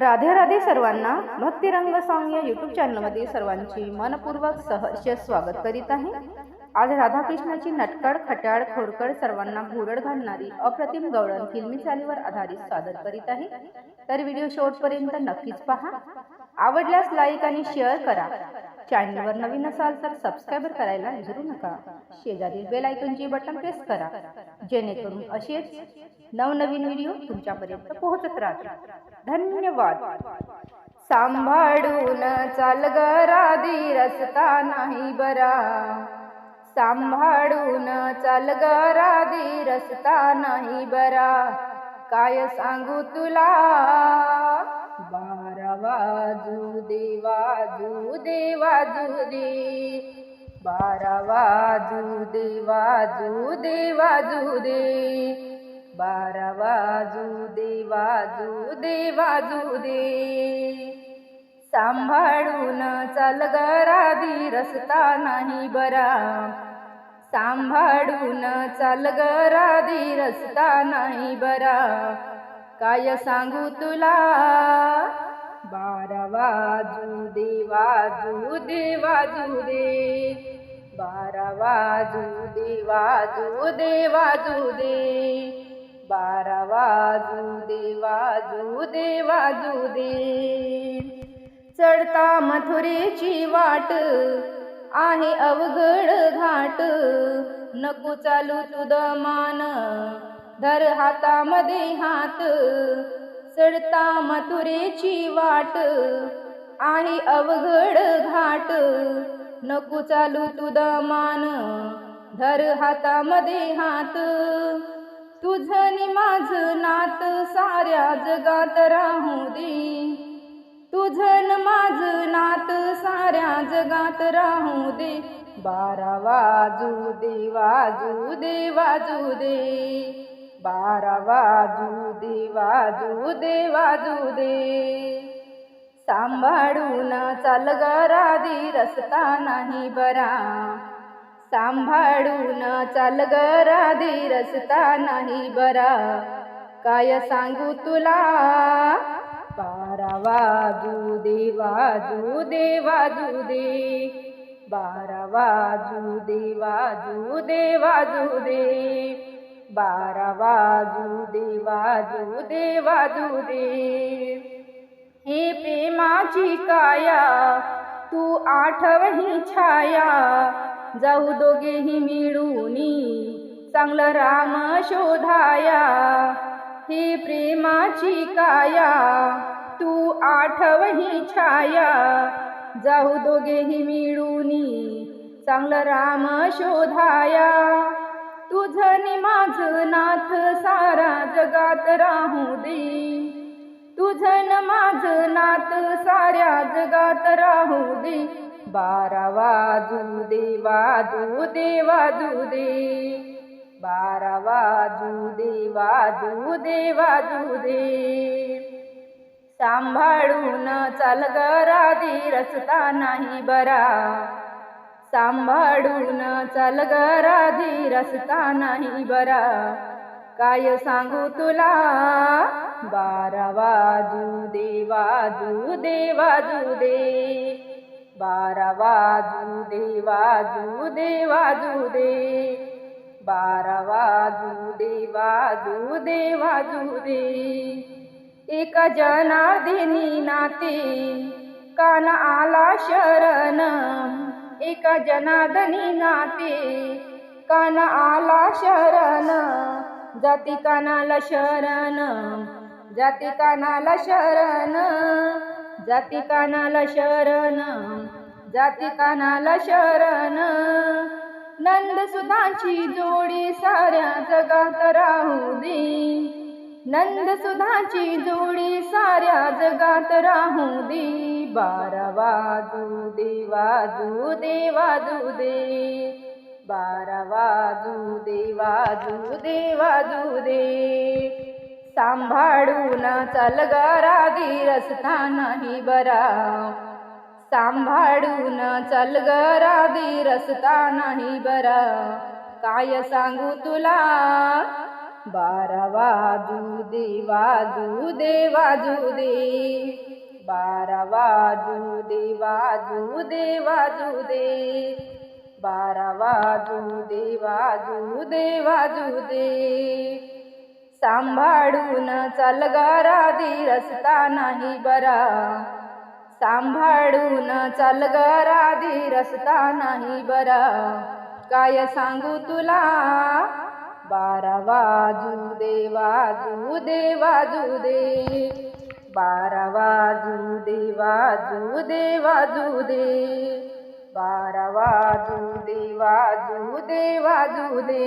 राधे राधे सर्वांना भक्तिरंग सॉंग या युट्यूब चॅनलमध्ये सर्वांची मनपूर्वक सहर्ष स्वागत करीत आहे. आज राधाकृष्णाची नटकड खट्याळ खोडकड सर्वांना भुरड घालणारी अप्रतिम गवळण फिल्मी चालीवर आधारित सादर करीत आहे. तर व्हिडिओ शेवटपर्यंत नक्कीच पहा. आवडल्यास लाईक आणि शेअर करा. चॅनलवर नवीन असाल तर सबस्क्राईबर करायला विसरू नका. शेजारील बेल आयकॉनची बटन प्रेस करा. जेणेकरून असेच नवनवीन व्हिडिओ तुमच्यापर्यंत पोहोचत राहतील. धन्यवाद. सांभाळून चाल ग राधी रस्ता नाही बरा. सांभाळून चाल ग राधी रस्ता नाही बरा. काय सांगू तुला? वाजू दे वाजू दे. वाजू दे बारा वाजू दे. वाजू दे वाजू दे. बारा वाजू दे वाजू दे वाजू दे सांभाळून चाल गराधी रस्ता नाही बरा. सांभाळून चाल गराधी रस्ता नाही बरा. काय सांगू तुला? वाजू दे वाजू दे वाजू दे बारा वाजू दे वाजू दे वाजू दे बारा वाजू दे वाजू दे वाजू दे चढता मथुरेची वाट आहे अवघड घाट नको चालू तुद मान धर हातामध्ये हात चढता मथुरेची वाट आहे अवघड घाट. नको चालू तुद मान धर हातामध्ये हात. तुझं नि माझं नात साऱ्या जगात राहू दे. तुझन न माझं नात साऱ्या जगात राहू दे. बारा वाजू दे वाजू दे वाजू दे. बारा वाजू दे वाजू दे वाजू दे. सांभाळून चाल ग राधी रस्ता नाही बरा. सांभाळून चाल ग राधी रस्ता नाही बरा. काय सांगू तुला? बारा वाजू दे वाजू दे वाजू दे. बारा वाजू दे वाजू दे वाजू दे. बारा वाजू दे वाजू दे वाजू दे. हे प्रेमाची काया तू आठवही छाया. जाऊ दोघेही मिळूनी चांगलं राम शोधाया. हे प्रेमाची काया तू आठवही छाया. जाऊ दोघेही मिळूनी चांगलं राम शोधाया. तुझं नि माझं नाथ सारा जगात राहू दे. तुझं न माझं नाथ साऱ्या जगात राहू दे. बारा वाजू दे वाजू दे वाजू दे. बारा वाजू दे वाजू दे वाजू दे. सांभाळून चाल गरा राधी रस्ता नाही बरा. सांभाळून चाल ग राधी रस्ता नाही बरा. काय सांगू तुला? बारा वाजू दे वाजू दे वाजू दे. बारा वाजू दे वाजू दे वाजू दे. बारा वाजू दे वाजू दे वाजू दे. एका जनार्दिनी नाते कान आला शर एक जनार्दनी नाते. कान आला शरण जाती कानाला शरण जाती कानाला शरण जाती कानाला शरण जाती कानाला शरण. नंद सुधाची जोडी साऱ्या जगात राहू दे. नंद सुधाची जोडी साऱ्या जगात राहू दे. बारा वाजू दे वाजू दे वाजू दे. बारा वाजू दे वाजू दे वाजू दे. सांभाळून चाल ग राधी रस्ता नाही बरा. सांभाळून चल ग राधी रस्ता नाही बरा. काय सांगू तुला? बारा वाजू दे वाजू दे वाजू दे. बारा वाजू दे वाजू दे वाजू दे. बारा वाजू दे वाजू दे वाजू दे. सांभाळून चाल दी रस्ता नाही बरा. सांभाळून चाल दी रस्ता नाही बरा. काय सांगू तुला? बारा वाजू दे वाजू दे वाजू दे. बारा वाजू दे वाजू दे वाजू दे. बारा वाजू दे वाजू दे वाजू दे.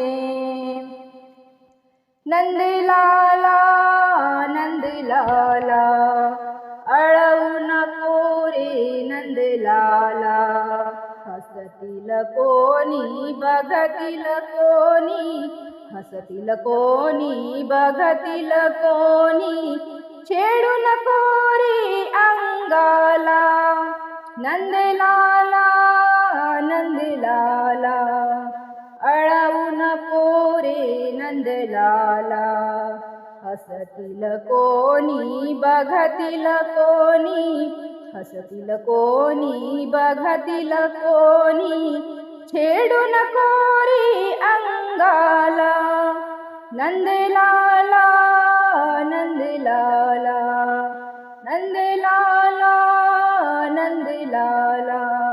नंदलाला नंदलाला अळवू नको रे नंदलाला. हसतील कोणी बघतील कोणी. हसतील कोणी बघतील कोणी. छेडू नको रे अंगाला. नंदलाला नंदलाला. अळवू नको रे नंदलाला. हसतील कोणी बघतील कोणी. हसतील कोणी बघतील कोणी. छेडू नको रे अंगाला. नंदलाला नंदलाला नंदलाला नंदलाला.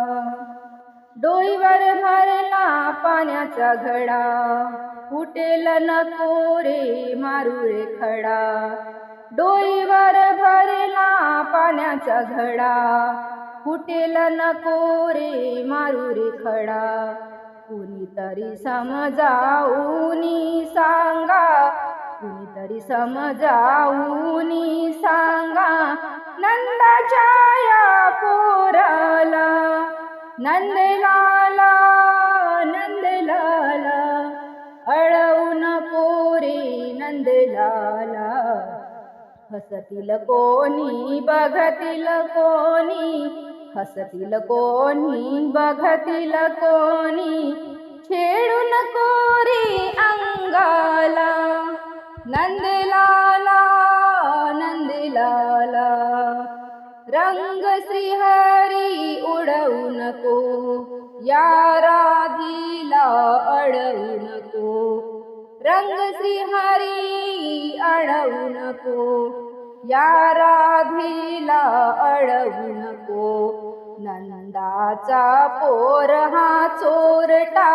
डोईवर भरला पाण्याचा घडा फुटेल नको रे मारू रे खडा. डोईवर भरला पाण्याचा घडा फुटेल नको रे मारू रे खडा. कुणीतरी समजावूनी सांगा कुणीतरी समजावूनी सांगा नंदाच्या या पोराला. नंदलाला नंदलाला अळवू पोरे नंदलाला. हसतील कोणी बघतील कोणी हसतील कोणी बघतील कोणी. खेळून कोरी अंगाला. नंदलाला नंदलाला रंग श्रीहरी उडवू नको या राधीला अडवू नको रंग श्रीहरी अडवू नको या राधीला अडवू नको नंदाचा पोर हा चोरटा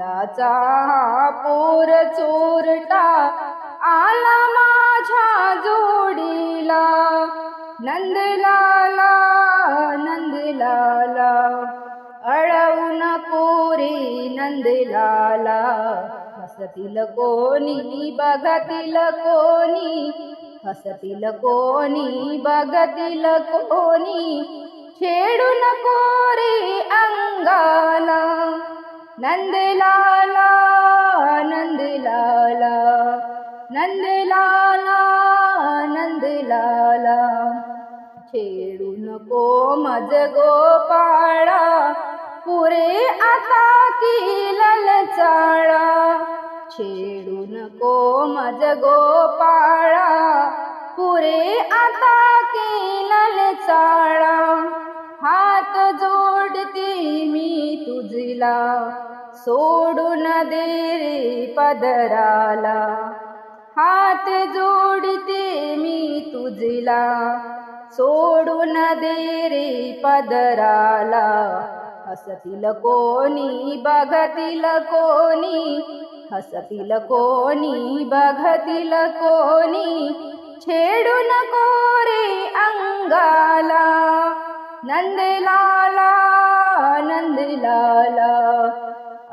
नंदाचा पोर चोरटा आला माझ्या जोडीला. नंदलाला नंदलाला अळवून नको नंदलाला. हसतील कोणी बघतील कोणी हसतील कोणी बघतील कोणी. छेडून कोरी अंगाला. नंदलाला नंदलाला नंदलाला नंदलाला. छेडू नको मज गोपाळा पुरे आता की ललचाळा छेडू नको मज गोपाळा पुरे आता की ललचाळा हात जोडते मी तुझला. सोडून दे रे पदराला. हात जोडते मी तुझला. सोडून दे रे पदराला. हसतील कोणी बघतील कोणी. हसतील कोणी बघतील कोणी. छेडू नको रे अंगाला. नंदलाला नंदलाला.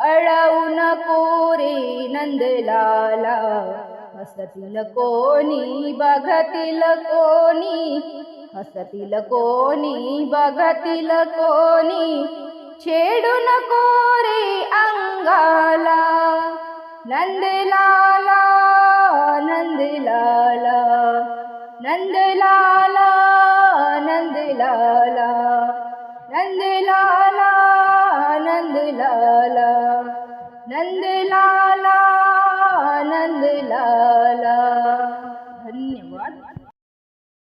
अळवू नको नंदलाला. हसतील कोणी बघतील कोणी. हसतील कोणी बघतील कोणी. छेडू कोरी अंगाला. नंदलाला नंदलाला. नंद